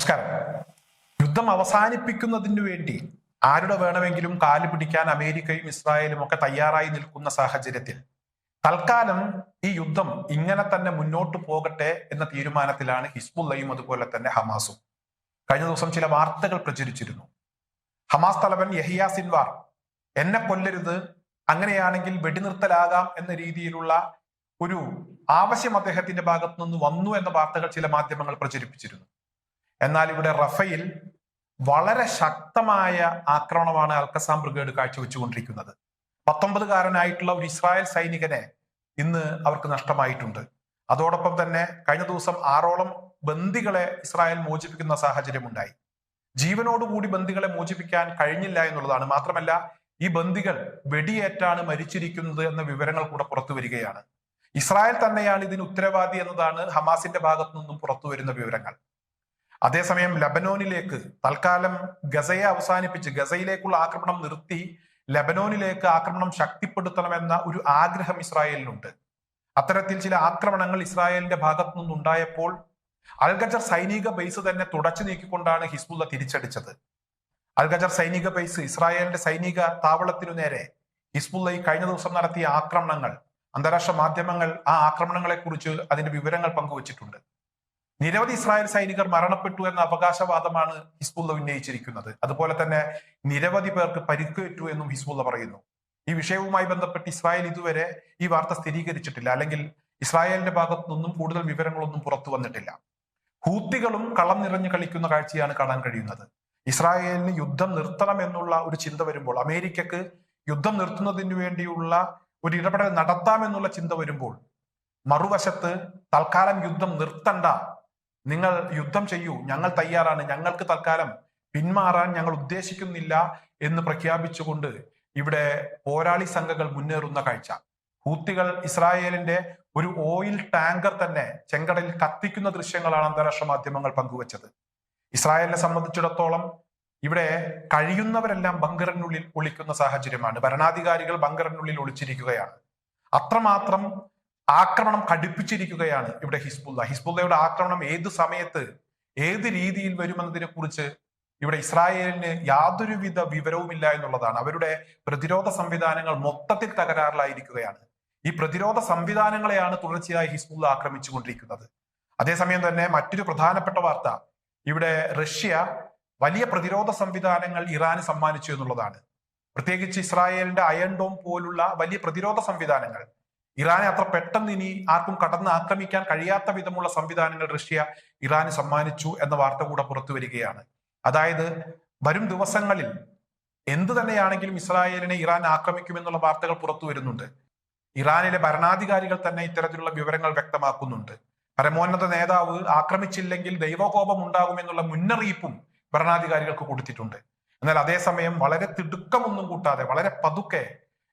നമസ്കാരം. യുദ്ധം അവസാനിപ്പിക്കുന്നതിന് വേണ്ടി ആരുടെ വേണമെങ്കിലും കാൽ പിടിക്കാൻ അമേരിക്കയും ഇസ്രായേലും ഒക്കെ തയ്യാറായി നിൽക്കുന്ന സാഹചര്യത്തിൽ തൽക്കാലം ഈ യുദ്ധം ഇങ്ങനെ തന്നെ മുന്നോട്ട് പോകട്ടെ എന്ന തീരുമാനത്തിലാണ് ഹിസ്ബുല്ലയും അതുപോലെ തന്നെ ഹമാസും. കഴിഞ്ഞ ദിവസം ചില വാർത്തകൾ പ്രചരിച്ചിരുന്നു. ഹമാസ് തലവൻ യഹിയ സിൻവാർ എന്നെ കൊല്ലരുത് അങ്ങനെയാണെങ്കിൽ വെടിനിർത്തലാകാം എന്ന രീതിയിലുള്ള ഒരു ആവശ്യം അദ്ദേഹത്തിന്റെ ഭാഗത്തു നിന്ന് വന്നു എന്ന വാർത്തകൾ ചില മാധ്യമങ്ങൾ പ്രചരിപ്പിച്ചിരുന്നു. എന്നാൽ ഇവിടെ റഫയിൽ വളരെ ശക്തമായ ആക്രമണമാണ് അൽക്കസാം ബ്രിഗേഡ് കാഴ്ചവെച്ചുകൊണ്ടിരിക്കുന്നത്. പത്തൊമ്പതുകാരനായിട്ടുള്ള ഒരു ഇസ്രായേൽ സൈനികനെ ഇന്ന് അവർക്ക് നഷ്ടമായിട്ടുണ്ട്. അതോടൊപ്പം തന്നെ കഴിഞ്ഞ ദിവസം ആറോളം ബന്ദികളെ ഇസ്രായേൽ മോചിപ്പിക്കുന്ന സാഹചര്യമുണ്ടായി. ജീവനോടുകൂടി ബന്ദികളെ മോചിപ്പിക്കാൻ കഴിഞ്ഞില്ല എന്നുള്ളതാണ്. മാത്രമല്ല ഈ ബന്ദികൾ വെടിയേറ്റാണ് മരിച്ചിരിക്കുന്നത് എന്ന വിവരങ്ങൾ കൂടെ പുറത്തു വരികയാണ്. ഇസ്രായേൽ തന്നെയാണ് ഇതിന് ഉത്തരവാദി എന്നതാണ് ഹമാസിന്റെ ഭാഗത്തു നിന്നും പുറത്തു വരുന്ന വിവരങ്ങൾ. അതേസമയം ലബനോനിലേക്ക് തൽക്കാലം ഗസയെ അവസാനിപ്പിച്ച് ഗസയിലേക്കുള്ള ആക്രമണം നിർത്തി ലബനോനിലേക്ക് ആക്രമണം ശക്തിപ്പെടുത്തണമെന്ന ഒരു ആഗ്രഹം ഇസ്രായേലിനുണ്ട്. അത്തരത്തിൽ ചില ആക്രമണങ്ങൾ ഇസ്രായേലിന്റെ ഭാഗത്തു നിന്നുണ്ടായപ്പോൾ അൽഗജർ സൈനിക ബേസ് തന്നെ തുടച്ചു നീക്കിക്കൊണ്ടാണ് ഹിസ്ബുല്ല തിരിച്ചടിച്ചത്. അൽഗജർ സൈനിക ബേസ് ഇസ്രായേലിന്റെ സൈനിക താവളത്തിനു നേരെ ഹിസ്ബുല്ല ഈ കഴിഞ്ഞ ദിവസം നടത്തിയ ആക്രമണങ്ങൾ അന്താരാഷ്ട്ര മാധ്യമങ്ങൾ ആ ആക്രമണങ്ങളെ കുറിച്ച് അതിന്റെ വിവരങ്ങൾ പങ്കുവച്ചിട്ടുണ്ട്. നിരവധി ഇസ്രായേൽ സൈനികർ മരണപ്പെട്ടു എന്ന അവകാശവാദമാണ് ഹിസ്ബുള്ള ഉന്നയിച്ചിരിക്കുന്നത്. അതുപോലെ തന്നെ നിരവധി പേർക്ക് പരിക്കേറ്റു എന്നും ഹിസ്ബുള്ള പറയുന്നു. ഈ വിഷയവുമായി ബന്ധപ്പെട്ട് ഇസ്രായേൽ ഇതുവരെ ഈ വാർത്ത സ്ഥിരീകരിച്ചിട്ടില്ല. അല്ലെങ്കിൽ ഇസ്രായേലിന്റെ ഭാഗത്തു നിന്നും കൂടുതൽ വിവരങ്ങളൊന്നും പുറത്തു വന്നിട്ടില്ല. ഹൂത്തികളും കളം നിറഞ്ഞു കളിക്കുന്ന കാഴ്ചയാണ് കാണാൻ കഴിയുന്നത്. ഇസ്രായേലിന് യുദ്ധം നിർത്തണം എന്നുള്ള ഒരു ചിന്ത വരുമ്പോൾ അമേരിക്കക്ക് യുദ്ധം നിർത്തുന്നതിന് വേണ്ടിയുള്ള ഒരു ഇടപെടൽ നടത്താമെന്നുള്ള ചിന്ത വരുമ്പോൾ മറുവശത്ത് തൽക്കാലം യുദ്ധം നിർത്തണ്ട നിങ്ങൾ യുദ്ധം ചെയ്യൂ. ഞങ്ങൾ തയ്യാറാണ്. ഞങ്ങൾക്ക് തൽക്കാലം പിന്മാറാൻ ഞങ്ങൾ ഉദ്ദേശിക്കുന്നില്ല എന്ന് പ്രഖ്യാപിച്ചുകൊണ്ട് ഇവിടെ പോരാളി സംഘങ്ങൾ മുന്നേറുന്ന കാഴ്ച. ഹൂത്തികൾ ഇസ്രായേലിന്റെ ഒരു ഓയിൽ ടാങ്കർ തന്നെ ചെങ്കടലിൽ കത്തിക്കുന്ന ദൃശ്യങ്ങളാണ് അന്താരാഷ്ട്ര മാധ്യമങ്ങൾ പങ്കുവച്ചത്. ഇസ്രായേലിനെ സംബന്ധിച്ചിടത്തോളം ഇവിടെ കഴിയുന്നവരെല്ലാം ബങ്കറിനുള്ളിൽ ഒളിക്കുന്ന സാഹചര്യമാണ്. ഭരണാധികാരികൾ ബങ്കറിനുള്ളിൽ ഒളിച്ചിരിക്കുകയാണ്. അത്രമാത്രം ആക്രമണം കടുപ്പിച്ചിരിക്കുകയാണ് ഇവിടെ ഹിസ്ബുല്ല ഹിസ്ബുല്ലയുടെ ആക്രമണം ഏത് സമയത്ത് ഏത് രീതിയിൽ വരുമെന്നതിനെ കുറിച്ച് ഇവിടെ ഇസ്രായേലിന് യാതൊരുവിധ വിവരവുമില്ല എന്നുള്ളതാണ്. അവരുടെ പ്രതിരോധ സംവിധാനങ്ങൾ മൊത്തത്തിൽ തകരാറിലായിരിക്കുകയാണ്. ഈ പ്രതിരോധ സംവിധാനങ്ങളെയാണ് തുടർച്ചയായി ഹിസ്ബുല്ല ആക്രമിച്ചുകൊണ്ടിരിക്കുന്നത്. അതേസമയം തന്നെ മറ്റൊരു പ്രധാനപ്പെട്ട വാർത്ത. ഇവിടെ റഷ്യ വലിയ പ്രതിരോധ സംവിധാനങ്ങൾ ഇറാന് സമ്മാനിച്ചു എന്നുള്ളതാണ്. പ്രത്യേകിച്ച് ഇസ്രായേലിന്റെ അയൺ ഡോം പോലുള്ള വലിയ പ്രതിരോധ സംവിധാനങ്ങൾ. ഇറാനെ അത്ര പെട്ടെന്ന് ഇനി ആർക്കും കടന്ന് ആക്രമിക്കാൻ കഴിയാത്ത വിധമുള്ള സംവിധാനങ്ങൾ റഷ്യ ഇറാന് സമ്മാനിച്ചു എന്ന വാർത്ത കൂടെ പുറത്തു വരികയാണ്. അതായത് വരും ദിവസങ്ങളിൽ എന്തു തന്നെയാണെങ്കിലും ഇസ്രായേലിനെ ഇറാൻ ആക്രമിക്കുമെന്നുള്ള വാർത്തകൾ പുറത്തു വരുന്നുണ്ട്. ഇറാനിലെ ഭരണാധികാരികൾ തന്നെ ഇത്തരത്തിലുള്ള വിവരങ്ങൾ വ്യക്തമാക്കുന്നുണ്ട്. പരമോന്നത നേതാവ് ആക്രമിച്ചില്ലെങ്കിൽ ദൈവകോപം ഉണ്ടാകുമെന്നുള്ള മുന്നറിയിപ്പും ഭരണാധികാരികൾക്ക് കൊടുത്തിട്ടുണ്ട്. എന്നാൽ അതേസമയം വളരെ തിടുക്കമൊന്നും കൂട്ടാതെ വളരെ പതുക്കെ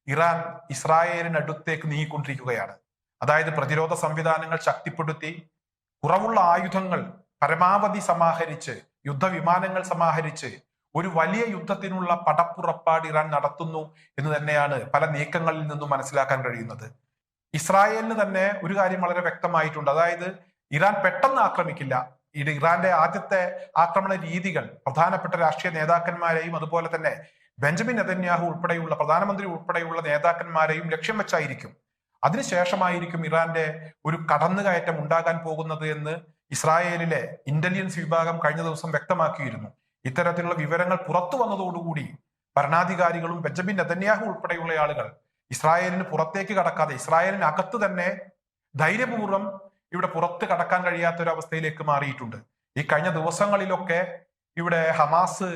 ഇറാൻ ഇസ്രായേലിനടുത്തേക്ക് നീങ്ങിക്കൊണ്ടിരിക്കുകയാണ്. അതായത് പ്രതിരോധ സംവിധാനങ്ങൾ ശക്തിപ്പെടുത്തി കുറവുള്ള ആയുധങ്ങൾ പരമാവധി സമാഹരിച്ച് യുദ്ധവിമാനങ്ങൾ സമാഹരിച്ച് ഒരു വലിയ യുദ്ധത്തിനുള്ള പടപ്പുറപ്പാട് ഇറാൻ നടത്തുന്നു എന്ന് തന്നെയാണ് പല നീക്കങ്ങളിൽ നിന്നും മനസ്സിലാക്കാൻ കഴിയുന്നത്. ഇസ്രായേലിന് തന്നെ ഒരു കാര്യം വളരെ വ്യക്തമായിട്ടുണ്ട്. അതായത് ഇറാൻ പെട്ടെന്ന് ആക്രമിക്കില്ല. ഇറാന്റെ ആദ്യത്തെ ആക്രമണ രീതികൾ പ്രധാനപ്പെട്ട രാഷ്ട്രീയ നേതാക്കന്മാരെയും അതുപോലെ തന്നെ ബെഞ്ചമിൻ നെതന്യാഹു ഉൾപ്പെടെയുള്ള പ്രധാനമന്ത്രി ഉൾപ്പെടെയുള്ള നേതാക്കന്മാരെയും ലക്ഷ്യം വെച്ചായിരിക്കും. അതിനുശേഷമായിരിക്കും ഇറാന്റെ ഒരു കടന്നുകയറ്റം ഉണ്ടാകാൻ പോകുന്നത് എന്ന് ഇസ്രായേലിലെ ഇന്റലിജൻസ് വിഭാഗം കഴിഞ്ഞ ദിവസം വ്യക്തമാക്കിയിരുന്നു. ഇത്തരത്തിലുള്ള വിവരങ്ങൾ പുറത്തു വന്നതോടുകൂടി ഭരണാധികാരികളും ബെഞ്ചമിൻ നെതന്യാഹു ഉൾപ്പെടെയുള്ള ആളുകൾ ഇസ്രായേലിന് പുറത്തേക്ക് കടക്കാതെ ഇസ്രായേലിന് അകത്ത് തന്നെ ധൈര്യപൂർവം ഇവിടെ പുറത്ത് കടക്കാൻ കഴിയാത്ത ഒരു അവസ്ഥയിലേക്ക് മാറിയിട്ടുണ്ട്. ഈ കഴിഞ്ഞ ദിവസങ്ങളിലൊക്കെ ഇവിടെ ഹമാസ്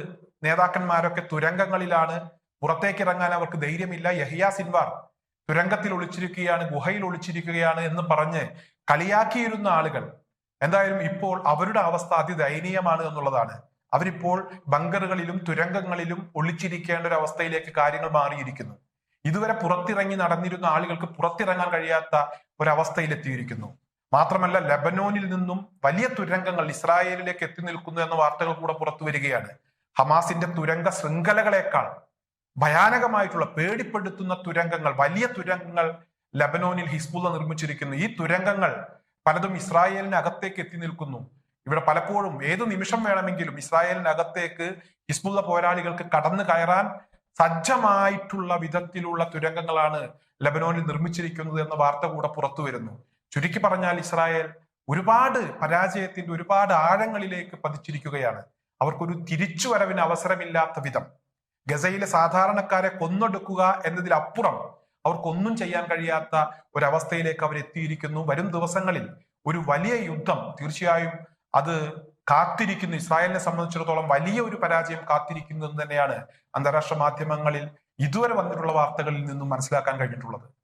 നേതാക്കന്മാരൊക്കെ തുരങ്കങ്ങളിലാണ്. പുറത്തേക്ക് ഇറങ്ങാൻ അവർക്ക് ധൈര്യമില്ല. യഹിയ സിൻവാർ തുരങ്കത്തിൽ ഒളിച്ചിരിക്കുകയാണ് ഗുഹയിൽ ഒളിച്ചിരിക്കുകയാണ് എന്ന് പറഞ്ഞ് കളിയാക്കിയിരുന്ന ആളുകൾ. എന്തായാലും ഇപ്പോൾ അവരുടെ അവസ്ഥ അതിദയനീയമാണ് എന്നുള്ളതാണ്. അവരിപ്പോൾ ബങ്കറുകളിലും തുരങ്കങ്ങളിലും ഒളിച്ചിരിക്കേണ്ട ഒരു അവസ്ഥയിലേക്ക് കാര്യങ്ങൾ മാറിയിരിക്കുന്നു. ഇതുവരെ പുറത്തിറങ്ങി നടന്നിരുന്ന ആളുകൾക്ക് പുറത്തിറങ്ങാൻ കഴിയാത്ത ഒരവസ്ഥയിലെത്തിയിരിക്കുന്നു. മാത്രമല്ല ലബനോനിൽ നിന്നും വലിയ തുരങ്കങ്ങൾ ഇസ്രായേലിലേക്ക് എത്തി നിൽക്കുന്നു എന്ന വാർത്തകൾ കൂടെ പുറത്തു വരികയാണ്. ഹമാസിന്റെ തുരങ്ക ശൃംഖലകളെക്കാൾ ഭയാനകമായിട്ടുള്ള പേടിപ്പെടുത്തുന്ന തുരങ്കങ്ങൾ വലിയ തുരങ്കങ്ങൾ ലബനോനിൽ ഹിസ്ബുള്ള നിർമ്മിച്ചിരിക്കുന്നു. ഈ തുരങ്കങ്ങൾ പലതും ഇസ്രായേലിന് അകത്തേക്ക് എത്തി നിൽക്കുന്നു. ഇവിടെ പലപ്പോഴും ഏതു നിമിഷം വേണമെങ്കിലും ഇസ്രായേലിനകത്തേക്ക് ഹിസ്ബുള്ള പോരാളികൾക്ക് കടന്നു കയറാൻ സജ്ജമായിട്ടുള്ള വിധത്തിലുള്ള തുരങ്കങ്ങളാണ് ലബനോനിൽ നിർമ്മിച്ചിരിക്കുന്നത് എന്ന വാർത്ത കൂടെ പുറത്തു വരുന്നു. ചുരുക്കി പറഞ്ഞാൽ ഇസ്രായേൽ ഒരുപാട് പരാജയത്തിന്റെ ഒരുപാട് ആഴങ്ങളിലേക്ക് പതിച്ചിരിക്കുകയാണ്. അവർക്കൊരു തിരിച്ചുവരവിന് അവസരമില്ലാത്ത വിധം. ഗസയിലെ സാധാരണക്കാരെ കൊന്നൊടുക്കുക എന്നതിലപ്പുറം അവർക്കൊന്നും ചെയ്യാൻ കഴിയാത്ത ഒരവസ്ഥയിലേക്ക് അവർ എത്തിയിരിക്കുന്നു. വരും ദിവസങ്ങളിൽ ഒരു വലിയ യുദ്ധം തീർച്ചയായും അത് കാത്തിരിക്കുന്നു. ഇസ്രായേലിനെ സംബന്ധിച്ചിടത്തോളം വലിയ ഒരു പരാജയം കാത്തിരിക്കുന്നു എന്ന് തന്നെയാണ് അന്താരാഷ്ട്ര മാധ്യമങ്ങളിൽ ഇതുവരെ വന്നിട്ടുള്ള വാർത്തകളിൽ നിന്നും മനസ്സിലാക്കാൻ കഴിഞ്ഞിട്ടുള്ളത്.